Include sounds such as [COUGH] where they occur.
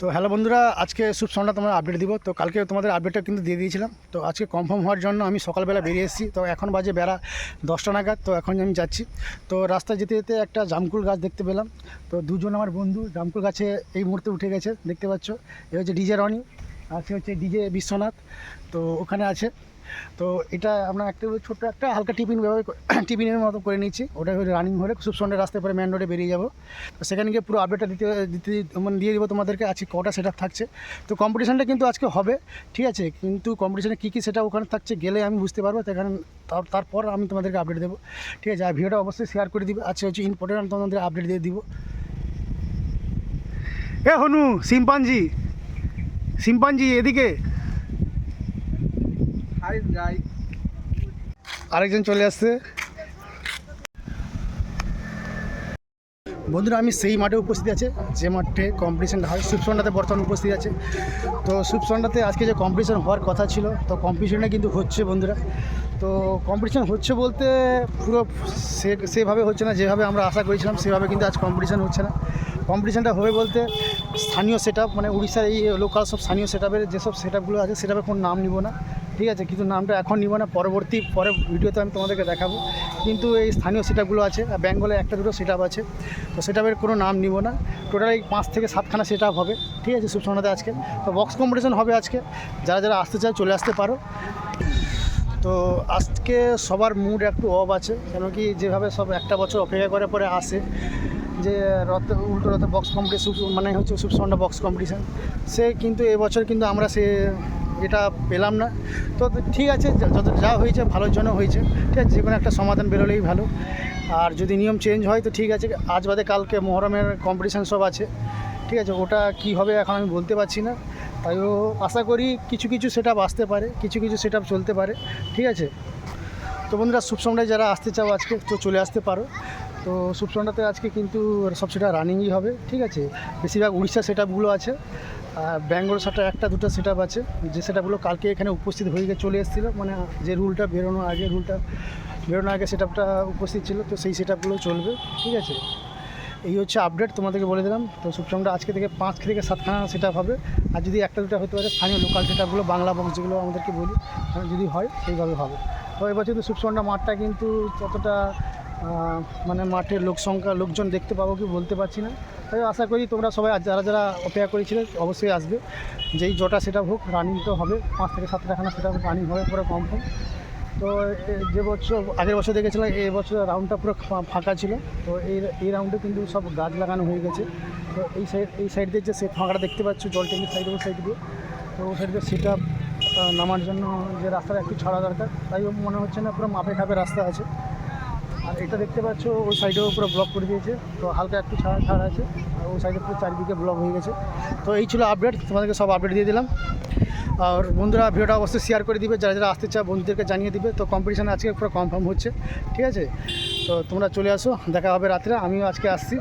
তো হ্যালো বন্ধুরা, আজকে শুভ সন্ধ্যা, তোমার আপডেট দিব। তো কালকে তোমাদের আপডেটটা কিন্তু দিয়ে দিয়েছিলাম। তো আজকে কনফার্ম হওয়ার জন্য আমি সকালবেলা বেরিয়ে এসেছি। তো এখন বাজে বেড়া দশটা নাগাদ, তো এখন আমি যাচ্ছি। তো রাস্তায় যেতে যেতে একটা জামকুল গাছ দেখতে পেলাম। তো দুজন আমার বন্ধু জামকুল গাছে এই মুহূর্তে উঠে গেছে, দেখতে পাচ্ছ। এ হচ্ছে ডিজে রনি। সে হচ্ছে ডিজে বিশ্বনাথ, তো ওখানে আছে। তো এটা আমরা একটা ছোট্ট একটা হালকা টিফিন ব্যবহার [CLEARS THROAT] টিফিনের মতো করে নিচ্ছি। ওটা হচ্ছে রানিং হলে খুব সন্ধ্যে রাস্তায় পরে মেন রোডে বেরিয়ে যাব। তো সেখানে গিয়ে পুরো আপডেটটা দিতে দিতে মানে দিয়ে দেবো তোমাদেরকে। আজকে কটা সেট থাকছে। তো কম্পিটিশানটা কিন্তু আজকে হবে, ঠিক আছে? কিন্তু কম্পিটিশানে কী কী সেটা ওখানে থাকছে গেলে আমি বুঝতে পারব। সেখানে তার- তারপর আমি তোমাদেরকে আপডেট দেবো। ঠিক আছে? আর ভিডিওটা অবশ্যই শেয়ার করে দিবে। আজকে হচ্ছে ইম্পর্টেন্ট আমি তোমাদের আপডেট দিয়ে দিব। এ হনু সিম্পাঞ্জি সিম্পাঞ্জি এদিকে। আরেকজন চলে আসছে। বন্ধুরা, আমি সেই মাঠে উপস্থিত আছে, যে মাঠে কম্পিটিশনটা হয়। সুপসন্ডাতে বর্তমানে উপস্থিত আছে। তো সুপসন্ডাতে আজকে যে কম্পিটিশন হওয়ার কথা ছিল, তো কম্পিটিশনটা কিন্তু হচ্ছে বন্ধুরা। তো কম্পিটিশন হচ্ছে বলতে পুরো সে, সেভাবে হচ্ছে না, যেভাবে আমরা আশা করেছিলাম, সেভাবে কিন্তু আজ কম্পিটিশন হচ্ছে না। কম্পিটিশানটা হবে বলতে স্থানীয় সেট মানে উড়িষ্যার এই লোকাল সব স্থানীয় সেট যেসব সেট আছে সেটাপের কোনো নাম নিব না। ঠিক আছে, কিন্তু নামটা এখন নিব না, পরবর্তী, পরে ভিডিওতে আমি তোমাদেরকে দেখাবো। কিন্তু এই স্থানীয় সেট আছে, আর বেঙ্গলে একটা দুটো সেট আছে, তো সেটাপের কোনো নাম নিব না। টোটাল এই পাঁচ থেকে সাতখানা সেট হবে, ঠিক আছে সুপসন্নাতে আজকে। তো বক্স কম্পিটিশন হবে আজকে, যারা যারা আসতে চায় চলে আসতে পারো। তো আজকে সবার মুড একটু অফ আছে, কেন কি যেভাবে সব একটা বছর অপেক্ষা করে পরে আসে, যে রথ, উল্টো রথে বক্স কম্পিটিশন মানে হচ্ছে সুপসন্ডা বক্স কম্পিটিশান সে কিন্তু এবছর কিন্তু আমরা সে এটা পেলাম না। তো ঠিক আছে যত যা হয়েছে ভালোর জন্য হয়েছে। ঠিক আছে যে কোনো একটা সমাধান বেরোলেই ভালো। আর যদি নিয়ম চেঞ্জ হয় তো ঠিক আছে, আজ বাদে কালকে মহরমের কম্পিটিশান সব আছে। ঠিক আছে, ওটা কি হবে এখন আমি বলতে পারছি না। তাইও আশা করি কিছু কিছু সেট আপ আসতে পারে, কিছু কিছু সেট আপ চলতে পারে। ঠিক আছে? তো বন্ধুরা সুপসন্ডায় যারা আসতে চাও আজকে, তো চলে আসতে পারো। তো সুপসন্ডাতে আজকে কিন্তু সব সেটা রানিংই হবে। ঠিক আছে? বেশিরভাগ উড়িষ্যা সেট আপগুলো আছে। আর ব্যাঙ্গল সেটা একটা, দুটো সেট আছে। যে সেট আপগুলো কালকে এখানে উপস্থিত হয়ে গিয়ে চলে এসেছিল মানে যে রুলটা বেরোনোর আগে, রুলটা বেরোনোর আগে সেট উপস্থিত ছিল, তো সেই সেট চলবে, ঠিক আছে? এই হচ্ছে আপডেট তোমাদেরকে বলে দিলাম। তো সুপসমটা আজকে থেকে পাঁচ থেকে সাতখানা সেট হবে। আর যদি একটা, দুটো হতে পারে, স্থানীয় লোকাল সেট বাংলা বক্স যেগুলো আমাদেরকে বলি যদি হয়, সেইভাবে হবে। তো এবার কিন্তু সুপসমন্ডা মাঠটা কিন্তু ততটা মানে মাঠের লোক সংখ্যা, লোকজন দেখতে পাবো কি বলতে পারছি না। তাই আশা করি তোমরা সবাই যারা যারা অপেক্ষা করেছিলে অবশ্যই আসবে। যেই জটা সেটা হোক রানিং তো হবে, পাঁচ থেকে সাতটাখানা সেটা রানিং হবে পুরো কনফার্ম তো যে বছর, আগের বছর দেখেছিলাম এই বছর রাউন্ডটা পুরো ফাঁকা ছিল। তো এই এই রাউন্ডে কিন্তু সব গাছ লাগানো হয়ে গেছে। তো এই সাইড এই সাইড দিয়ে যে সে ফাঁকাটা দেখতে পাচ্ছ, জল ট্যাঙ্কির সাইড ওই সাইড দিয়ে। তো ওই সাইড দিয়ে সেটা নামার জন্য যে রাস্তাটা একটু ছাড়া দরকার। তাই মনে হচ্ছে না পুরো মাপে খাপে রাস্তা আছে। আর এটা দেখতে পাচ্ছ, ওই সাইডেও পুরো ব্লক করে দিয়েছে। তো হালকা একটু ছাড়া ছাড়া আছে, আর ওই সাইডে পুরো চারিদিকে ব্লক হয়ে গেছে। তো এই ছিল আপডেট তোমাদেরকে সব আপডেট দিয়ে দিলাম। আর বন্ধুরা, ভিডিওটা অবশ্যই শেয়ার করে দিবে, যারা যারা আসতে চায় বন্ধুদেরকে জানিয়ে দিবে। তো কম্পিটিশান আজকে পুরো কনফার্ম হচ্ছে, ঠিক আছে? তো তোমরা চলে আসো, দেখা হবে রাত্রে, আমিও আজকে আসছি।